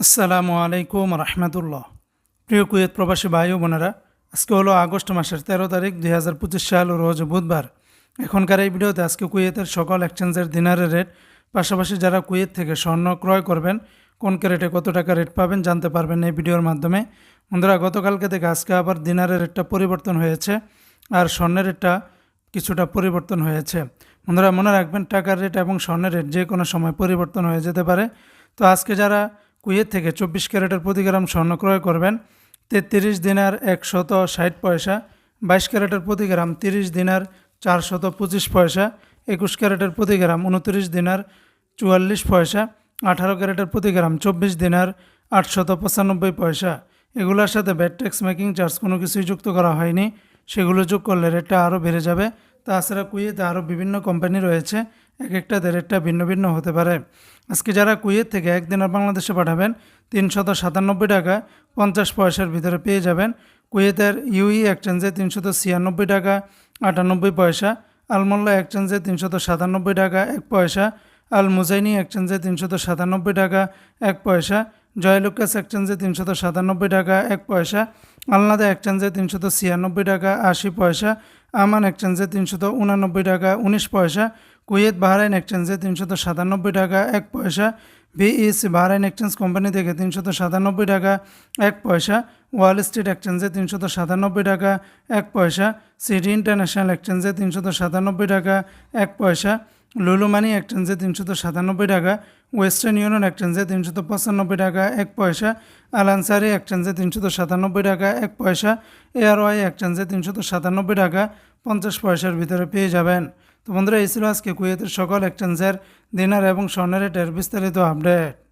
আসসালামু আলাইকুম রহমতুল্লাহ। প্রিয় কুয়েত প্রবাসী ভাই ও বোনেরা, আজকে হলো আগস্ট মাসের তেরো তারিখ দুই হাজার পঁচিশ সাল, রোজ বুধবার। এখনকার এই ভিডিওতে আজকে কুয়েতের সকল এক্সচেঞ্জের দিনারের রেট, পাশাপাশি যারা কুয়েত থেকে স্বর্ণ ক্রয় করবেন, কোন ক্যারেটে কত টাকা রেট পাবেন জানতে পারবেন এই ভিডিওর মাধ্যমে। বন্ধুরা, গতকালকে থেকে আজকে আবার দিনারের রেটটা পরিবর্তন হয়েছে, আর স্বর্ণের রেটটা কিছুটা পরিবর্তন হয়েছে। বন্ধুরা, মনে রাখবেন টাকার রেট এবং স্বর্ণের রেট যে কোনো সময় পরিবর্তন হয়ে যেতে পারে। তো আজকে যারা কুয়েত থেকে চব্বিশ ক্যারেটের প্রতি গ্রাম স্বর্ণ ক্রয় করবেন। তেত্রিশ দিনার একশত ষাট পয়সা, বাইশ ক্যারেটের প্রতি গ্রাম তিরিশ দিনার চারশত পঁচিশ পয়সা, একুশ ক্যারেটের প্রতি গ্রাম উনত্রিশ দিনার চুয়াল্লিশ পয়সা, আঠারো ক্যারেটের প্রতি গ্রাম চব্বিশ দিনার আটশত পঁচানব্বই পয়সা। এগুলোর সাথে ব্যাট ট্যাক্স মেকিং, চার্জ কোনো কিছুই যুক্ত করা হয়নি। সেগুলো যোগ করলে রেটটা আরও বেড়ে যাবে। তাছাড়া কুয়েতে আরও বিভিন্ন কোম্পানি রয়েছে। এক একটাতে রেটটা ভিন্ন ভিন্ন হতে পারে। আজকে যারা কুয়েত থেকে একদিনের বাংলাদেশে পাঠাবেন, তিনশত সাতানব্বই টাকা পঞ্চাশ পয়সার ভিতরে পেয়ে যাবেন। কুয়েতের ইউই এক্সচেঞ্জে তিনশত ছিয়ানব্বই টাকা, আটানব্বই পয়সা। আলমোল্লা এক্সচেঞ্জে তিনশত সাতানব্বই টাকা, এক পয়সা। আল মুজাইনি এক্সচেঞ্জে তিনশত সাতানব্বই টাকা, এক পয়সা। জয়লুকাস এক্সচেঞ্জে তিনশত সাতানব্বই টাকা, এক পয়সা। আলনাদা এক্সচেঞ্জে তিনশত ছিয়ানব্বই টাকা, আশি পয়সা, আমান এক্সচেঞ্জে তিনশত উনানব্বই টাকা, উনিশ পয়সা, কুয়েত বাহরাইন এক্সচেঞ্জে তিনশত সাতানব্বই টাকা, এক পয়সা ভিইসি বাহরাইন এক্সচেঞ্জ কোম্পানি থেকে তিনশত সাতানব্বই টাকা, এক পয়সা, ওয়াল স্ট্রিট এক্সচেঞ্জে তিনশত সাতানব্বই টাকা, এক পয়সা, সিটি ইন্টারন্যাশনাল এক্সচেঞ্জে তিনশত সাতানব্বই টাকা, এক পয়সা লুলু মানি এক এক্সচেঞ্জে তিনশত সাতানব্বই টাকা, ওয়েস্টার্ন ইউনিয়ন একচেঞ্জে তিনশত পঁচানব্বই টাকা, এক পয়সা আল আনসারি এক্সচেঞ্জে তিনশত সাতানব্বই টাকা, এক পয়সা এআরওয়াই এক্সচেঞ্জে তিনশত সাতানব্বই টাকা, পঞ্চাশ পয়সার ভিতরে পেয়ে যাবেন। তো বন্ধুরা, এই ছিল আজকে কুয়েতের সকল এক এক্সচেঞ্জের দিনার এবং স্বর্ণের রেটের বিস্তারিত আপডেট।